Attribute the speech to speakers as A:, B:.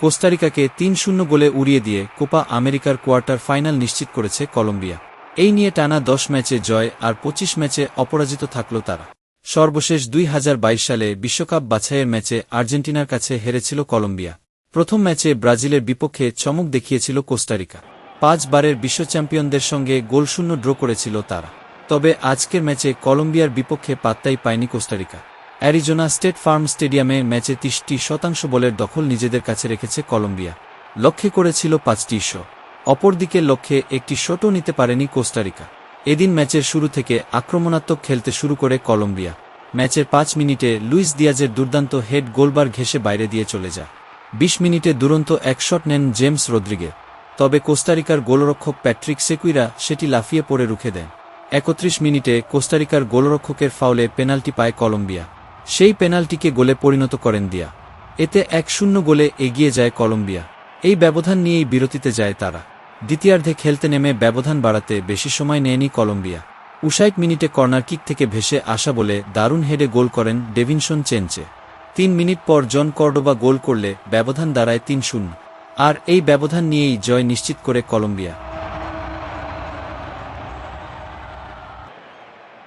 A: কোস্টারিকাকে তিন শূন্য গোলে উড়িয়ে দিয়ে কোপা আমেরিকার কোয়ার্টার ফাইনাল নিশ্চিত করেছে কলম্বিয়া। এই নিয়ে টানা দশ ম্যাচে জয় আর পঁচিশ ম্যাচে অপরাজিত থাকল তারা। সর্বশেষ দুই হাজার বাইশ সালে বিশ্বকাপ বাছাইয়ের ম্যাচে আর্জেন্টিনার কাছে হেরেছিল কলম্বিয়া। প্রথম ম্যাচে ব্রাজিলের বিপক্ষে চমক দেখিয়েছিল কোস্টারিকা। পাঁচবারের বিশ্ব চ্যাম্পিয়নদের সঙ্গে গোলশূন্য ড্র করেছিল তারা। তবে আজকের ম্যাচে কলম্বিয়ার বিপক্ষে পাত্তাই পায়নি কোস্টারিকা। অ্যারিজোনা স্টেট ফার্ম স্টেডিয়ামে ম্যাচে তিরিশটি শতাংশ বলের দখল নিজেদের কাছে রেখেছে কলম্বিয়া। লক্ষ্যে করেছিল পাঁচটি শ। অপরদিকে লক্ষ্যে একটি শটও নিতে পারেনি কোস্টারিকা। এদিন ম্যাচের শুরু থেকে আক্রমণাত্মক খেলতে শুরু করে কলম্বিয়া। ম্যাচের পাঁচ মিনিটে লুইস দিয়াজের দুর্দান্ত হেড গোলবার ঘেসে বাইরে দিয়ে চলে যায়। বিশ মিনিটে দুরন্ত এক শট নেন জেমস রদ্রিগে। তবে কোস্টারিকার গোলরক্ষক প্যাট্রিক সেকুইরা সেটি লাফিয়ে পড়ে রুখে দেন। একত্রিশ মিনিটে কোস্টারিকার গোলরক্ষকের ফাউলে পেনাল্টি পায় কলম্বিয়া। সেই পেনাল্টিকে গোলে পরিণত করেন দিয়া। এতে এক শূন্য গোলে এগিয়ে যায় কলম্বিয়া। এই ব্যবধান নিয়েই বিরতিতে যায় তারা। দ্বিতীয়ার্ধে খেলতে নেমে ব্যবধান বাড়াতে বেশি সময় নেয়নি কলম্বিয়া। উষাইট মিনিটে কর্নার কিক থেকে ভেসে আসা বলে দারুণ হেডে গোল করেন ডেভিনসন চেনচে তিন মিনিট পর জন কর্ডোবা গোল করলে ব্যবধান দাঁড়ায় তিন শূন্য আর এই ব্যবধান নিয়েই জয় নিশ্চিত করে কলম্বিয়া।